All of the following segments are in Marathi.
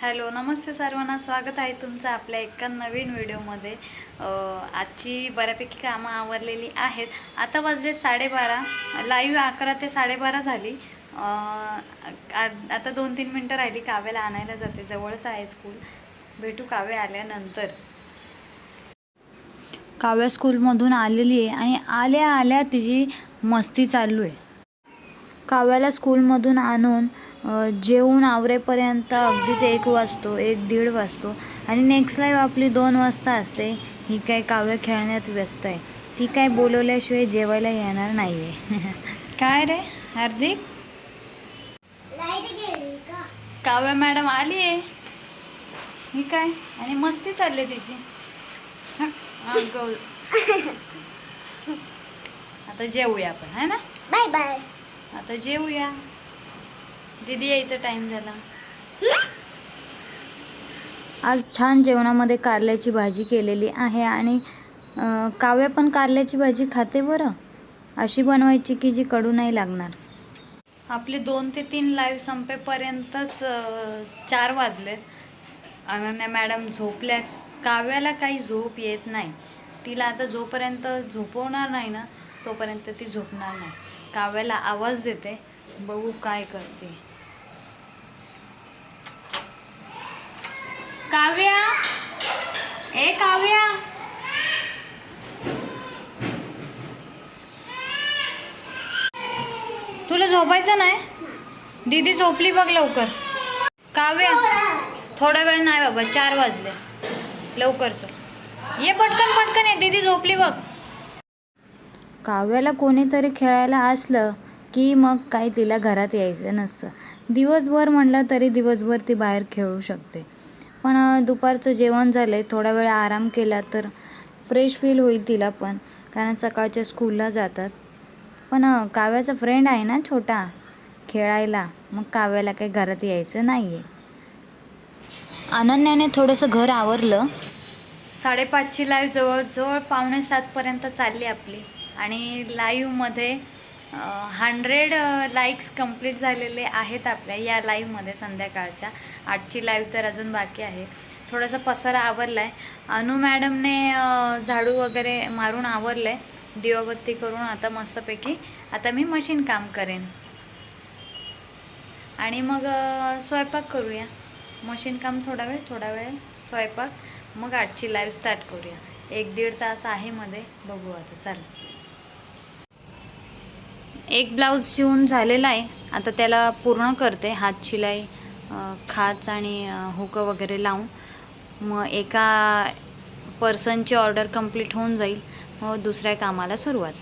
हॅलो नमस्ते सर्वांना. स्वागत आहे तुमचं आपल्या एका नवीन व्हिडिओमध्ये. आजची बऱ्यापैकी कामं आवरलेली आहेत. आता वाजले साडेबारा. लाईव्ह अकरा ते साडेबारा झाली. आता दोन तीन मिनटं राहिली. काव्याला आणायला जाते. जवळच आहे स्कूल. भेटू काव्य आल्यानंतर. काव्या स्कूलमधून आलेली आहे आणि आल्या आल्या तिची मस्ती चालू आहे. काव्याला स्कूलमधून आणून जेवून आवरेपर्यंत अगदीच एक वाजतो एक दीड वाजतो. आणि नेक्स्ट लाईव्ह आपली दोन वाजता असते. ही काय काव्य खेळण्यात व्यस्त आहे. ती काय बोलवल्याशिवाय जेवायला येणार नाही आहे काय रे हार्दिक? काव्या मॅडम आली आहे ही काय? आणि मस्ती चालली तिची. आता जेवूया आपण है ना? Bye bye. आता जेवूया. दीदी यायचा टाइम झाला. आज छान जेवणामध्ये कारल्याची भाजी केलेली आहे आणि काव्या पण कारल्याची भाजी खाते बरं? अशी बनवायची की जी कडू नाही लागणार. आपले दोन ते तीन लाईव्ह संपेपर्यंतच चार वाजलेत. अनन्या मॅडम झोपल्या. काव्याला काही झोप येत नाही. तिला आता जोपर्यंत झोपवणार नाही ना तोपर्यंत ती झोपणार नाही. काव्याला आवाज देते. बघू काय करते. काव्या. ए काव्या. तुला झोपायचं नाही? दीदी झोपली बघ लवकर. काव्या थोडा वेळ नाही बाबा चार वाजले. लवकर चल. ये पटकन पटकन ये दीदी झोपली बघ. काव्याला कोणीतरी खेळायला असलं की मग काही तिला घरात यायचं नसतं. दिवसभर म्हणलं तरी दिवसभर ती बाहेर खेळू शकते. पण दुपारचं जेवण झालं थोडा वेळ आराम केला तर फ्रेश फील होईल तिला पण कारण सकाळच्या स्कूलला जातात. पण काव्याचा फ्रेंड आहे ना छोटा खेळायला मग काव्याला काही घरात यायचं नाही आहे अनन्याने थोडंसं घर आवरलं. साडेपाचची लाईव्ह जवळजवळ पावणे सातपर्यंत चालली आपली. आणि लाईव्हमध्ये हंड्रेड लाईक्स कंप्लीट झालेले आहेत आपल्या या लाईव्हमध्ये संध्याकाळच्या. आजची लाईव्ह तर अजून बाकी आहे. थोडासा पसारा आवरला आहे अनु मॅडमने झाडू वगैरे मारून आवरलं आहे दिवाबत्ती करून आता मस्तपैकी आता मी मशीन काम करेन. आणि मग स्वयंपाक करूया. मशीन काम थोडा वेळ थोडा वेळ. स्वयंपाक. मग आजची लाईव्ह स्टार्ट करूया. एक दीड तास आहे मध्ये. बघू आता. चालेल एक ब्लाऊज शिवून झालेला आहे. आता त्याला पूर्ण करते. हात शिलाई खाच आणि हुक वगैरे लावून. मग एका पर्सनची ऑर्डर कंप्लीट होऊन जाईल. मग दुसऱ्या कामाला सुरुवात.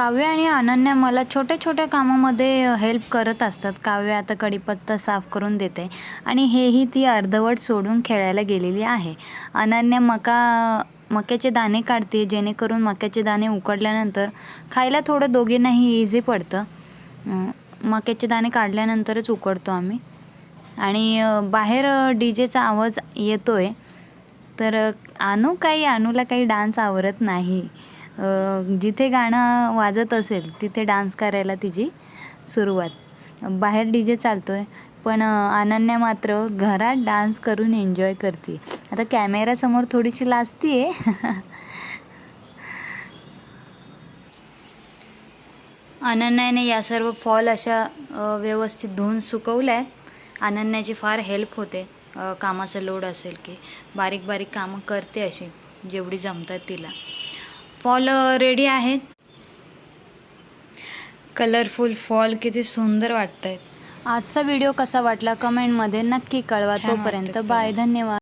काव्य आणि अनन्या मला छोट्या छोट्या कामामध्ये हेल्प करत असतात. काव्य आता कढीपत्ता साफ करून देते आणि हेही ती अर्धवट सोडून खेळायला गेलेली आहे. अनन्या मका मक्याचे दाणे काढते जेणेकरून मक्याचे दाणे उकडल्यानंतर खायला थोडं दोघींनाही इझी पडतं. मक्याचे दाणे काढल्यानंतरच उकडतो आम्ही. आणि बाहेर डी जेचा आवाज येतो आहे तर अ, आणू काही आणूला काही डान्स आवडत नाही. जिथे गाणं वाजत असेल तिथे डान्स करायला तिची सुरुवात. बाहेर डी जे चालतो आहे पण अनन्या मात्र घरात डान्स करून एन्जॉय करते आता कॅमेऱ्यासमोर थोडीशी लाजती आहे अनन्याने या सर्व फॉल अशा व्यवस्थित धुवून सुकवल्या आहेत अनन्याची फार हेल्प होते. कामाचा लोड असेल की बारीक बारीक कामं करते अशी जेवढी जमतात तिला. फॉल रेडी आहेत. कलरफुल फॉल किती सुंदर वाटत आहेत आजचा व्हिडिओ कसा वाटला कमेंटमध्ये नक्की कळवा. तोपर्यंत बाय धन्यवाद.